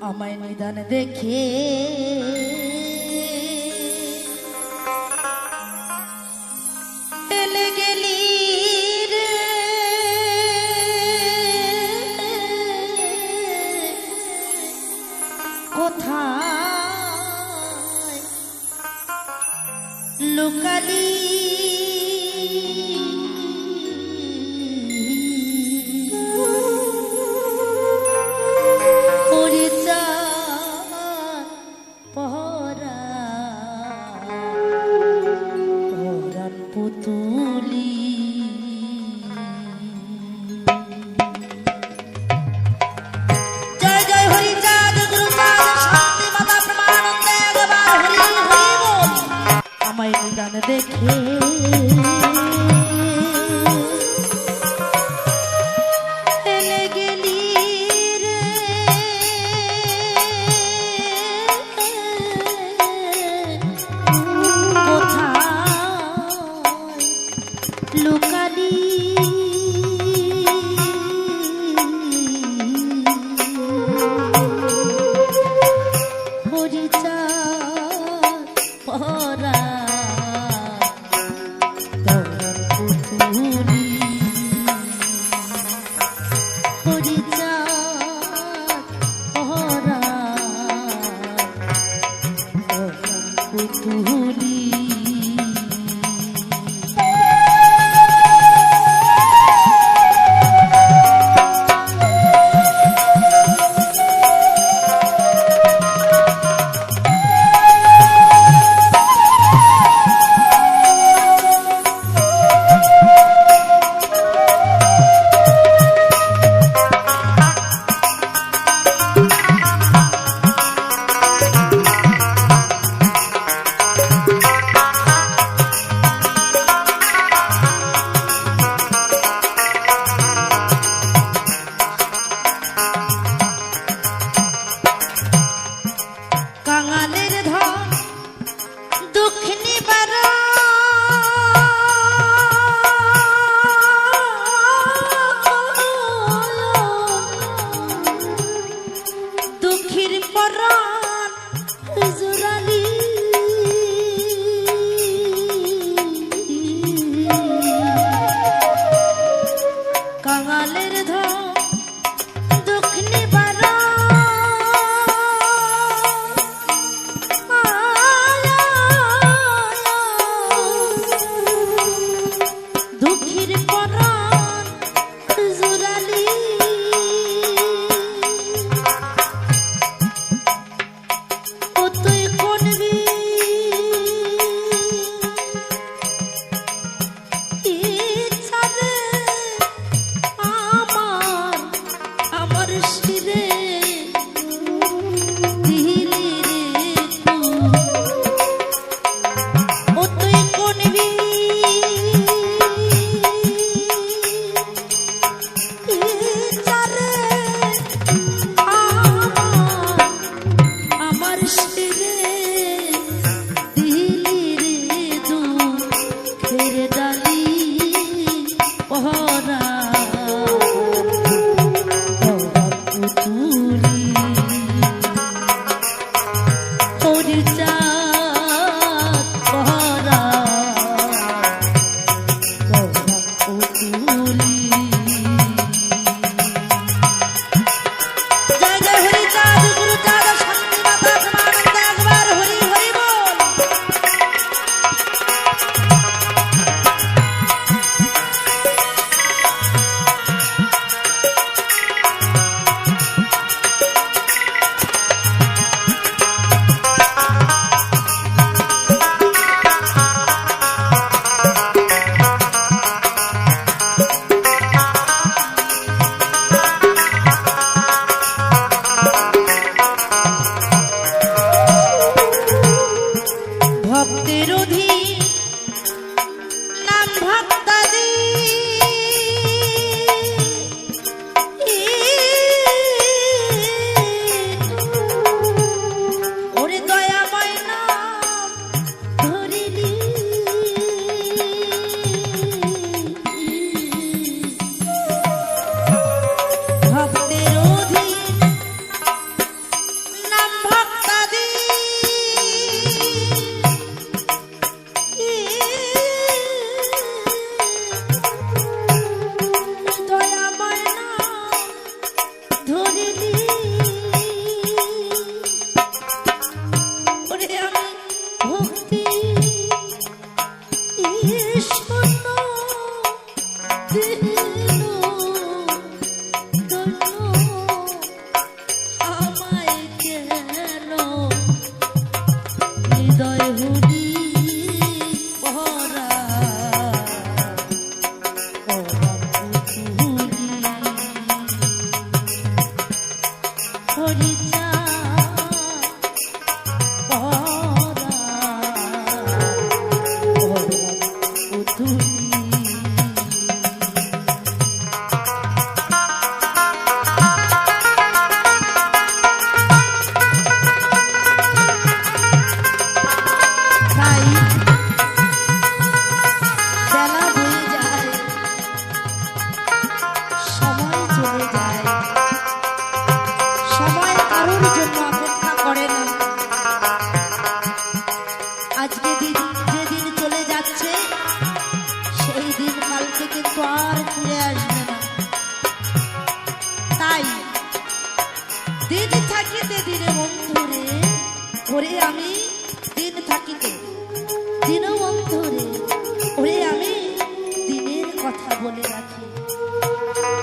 আমায় নিদান দেখে 孤独。তাই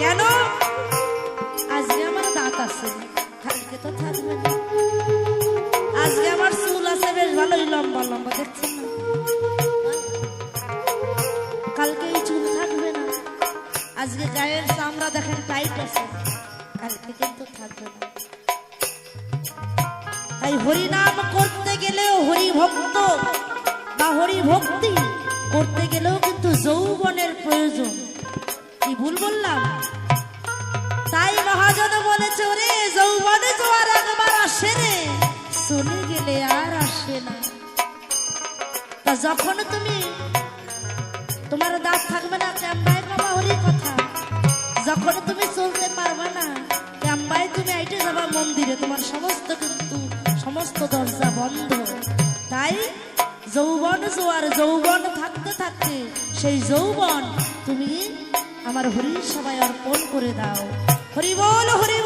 কেন? আজকে আমার দাঁত আছে। কালকে তো থাকবে আজকে আমার চুল আছে, বেশ ভালোই লম্বা লম্বা দেখছেন না? কালকে এই চুল থাকবে না। আজকে গায়ের চামড়া দেখেন টাইট আছে। কালকে কিন্তু থাকবে না। তাই হরিনাম করতে গেলেও হরি ভক্ত বা হরি ভক্তি করতে গেলেও কিন্তু যৌবনের প্রয়োজন। ভুল বললাম? তাই মহাজন বলেছে, ওরে যৌবনে জোয়ার একবার আসে রে। চলে গেলে আর আসে না। তা যখন তুমি, তোমার দাঁত থাকবে না ক্যাম্বাই বাবা হরি কথা। যখন তুমি চলতে পারবে না ক্যাম্বাই তুমি আইটে যাবা মন্দিরে। তোমার সমস্ত কিন্তু, সমস্ত দরজা বন্ধ। তাই যৌবন জোয়ার, যৌবন থাকতে থাকতে সেই যৌবন তুমি আমার হরির সবাই অর্পণ করে দাও। হরি বল হরি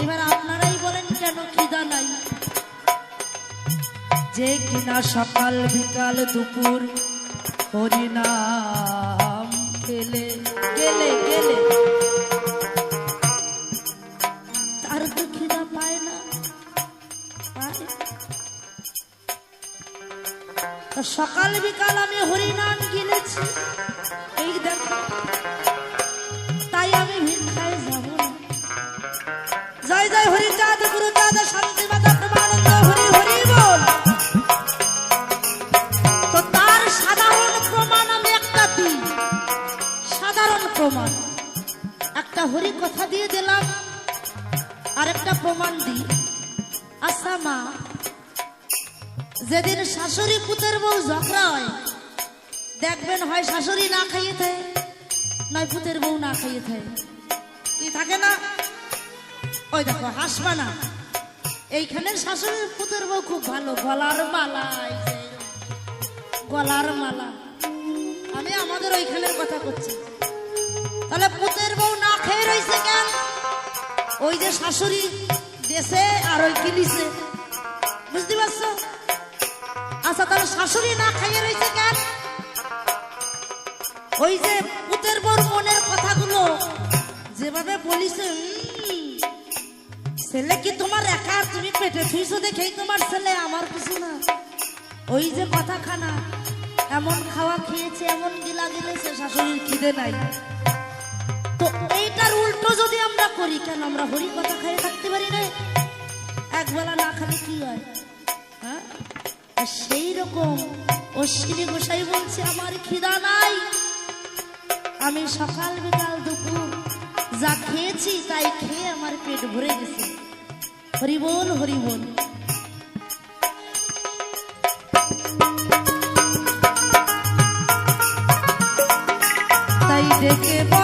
এবার আপনারাই বলেন, কেন খিদা নাই? যে কিনা সকাল, বিকাল, দুপুর, হরিনাম খেলে, গেলে গেলে। তার তো খিদা পায় না। সকাল, বিকাল আমি হরিনাম গিলেছি আর একটা প্রমাণ দিই আচ্ছা মা যেদিন শাশুড়ি পুতের বউ ঝগড়া হয়, দেখবেন হয় শাশুড়ি না খাইয়ে থাকে, নয় পুতের বউ না খাইয়ে থাকে। কি থাকে না? ওই দেখো হাসবা না এইখানের শাশুড়ির পুতের বউ খুব ভালো, গলার মালা গলার মালা। আমি আমাদের ওইখানের কথা করছি তাহলে পুতের ওই যে শাশুড়ি দেশে আর ওই কিলিছে বুঝতে পারছ? আচ্ছা তাহলে শাশুড়ি না খাইয়ে রয়েছে কেন? ওই যে পুতের বউর মনের কথাগুলো, যেভাবে বলিছে ছেলে কি তোমার একা? তুমি পেটে থুইছো দেখেই তোমার ছেলে, আমার কিছু না। ওই যে কথা খানা এমন খাওয়া খেয়েছে, এমন গিলা গিলেছে শাশুড়ির খিদে নাই। এইটার উল্টো যদি আমরা করি, কেন আমরা হরি কথা খাইয়ে থাকতে পারি না? একবেলা না খালে কি হয়? হ্যাঁ? সেই রকম অশ্বিনী গোসাই বলছে, আমার খিদা নাই। আমি সকাল বিকাল দুপুর যা খেয়েছি, তাই খেয়ে আমার পেট ভরে গেছে। হরি বল হরি বল। তাই বলে